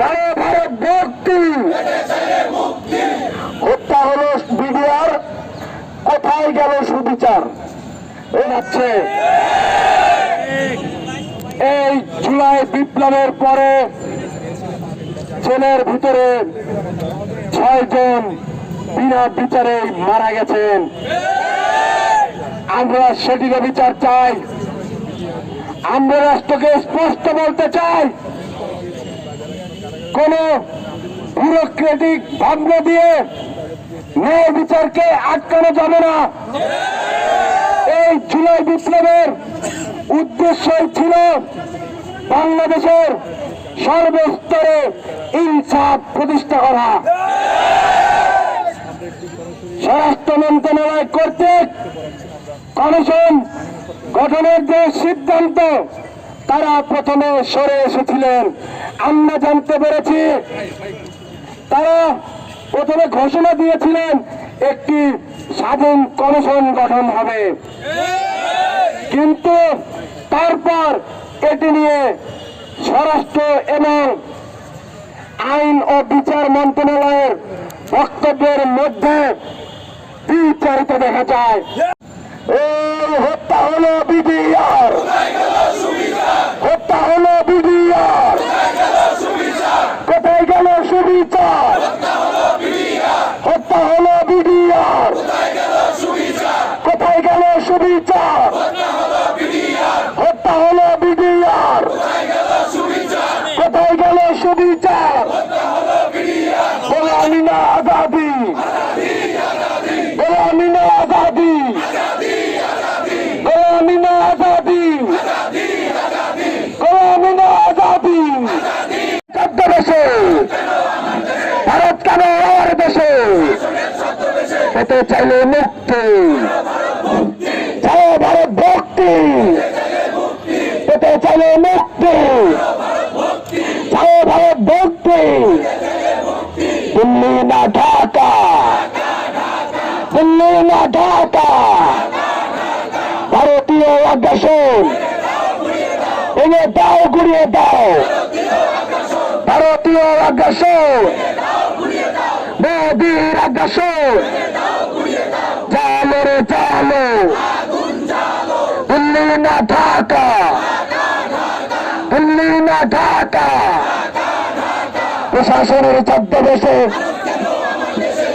সারা ভারত ভক্তি হত্যা হলো বিডিআর কোথায় গেল সুবিচার? এ যাচ্ছে এই জুলাই বিপ্লবের পরে জেলের ভিতরে ছয়জন বিনা বিচারে মারা গেছেন। আমরা সেটিকে বিচার চাই। আমরা রাষ্ট্রকে স্পষ্ট বলতে চাই। কোন ব্যুরোক্রেটিক ভাগ্য দিয়ে ন্যায় বিচারকে আটকানো যাবে না। এই জুলাই বিপ্লবের উদ্দেশ্যই ছিল বাংলাদেশের সর্বস্তরে ইনসাফ প্রতিষ্ঠা করা। স্বরাষ্ট্র মন্ত্রণালয় কর্তৃক কমিশন গঠনের যে সিদ্ধান্ত তারা প্রথমে সরে এসেছিলেন। আমরা জানতে পেরেছি, তারা প্রথমে ঘোষণা দিয়েছিলেন, একটি স্বাধীন কমিশন গঠন হবে। কিন্তু তারপর এটি নিয়ে স্বরাষ্ট্র এবং আইন ও বিচার মন্ত্রণালয়ের বক্তব্যের মধ্যে বিচারিত দেখা যায়। এই হত্যা হলো বিডিআর হত্যা হলো বিডিআর কোথায় গেল সুবিচার। হত্যা হলো বিডিআর। কোথায় গেল সুবিচার? হত্যা হলো বিডিআর। কোথায় গেল সুবিচার বলে আমি না আজাদি বলে আমি না আজাদি বলে আমি না আজাদি বলে আমি না আজাদি ছদ্মবেশে ভারত কেন আমার দেশে পেতে চাইলে মুক্তি। চাও ভারত ভক্তি। পেতে চাইলে মুক্তি। চাও ভারত ভক্তি। দিল্লি না ঢাকা। দিল্লি না ঢাকা। ভারতীয় আগ্রাসন। এনে দাও ঘুরিয়ে দাও। ভারতীয় আগ্রাসন। মোদীর আগ্রাসন। জালো দিল্লি না ঢাকা। দিল্লি না ঢাকা। প্রশাসনের ছদ্মবেশে।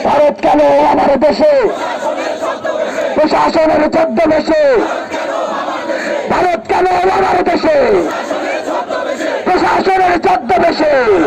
ভারত কেন আমার দেশে? প্রশাসনের ছদ্মবেশে। ভারত কেন আমার দেশে? প্রশাসনের ছদ্মবেশে।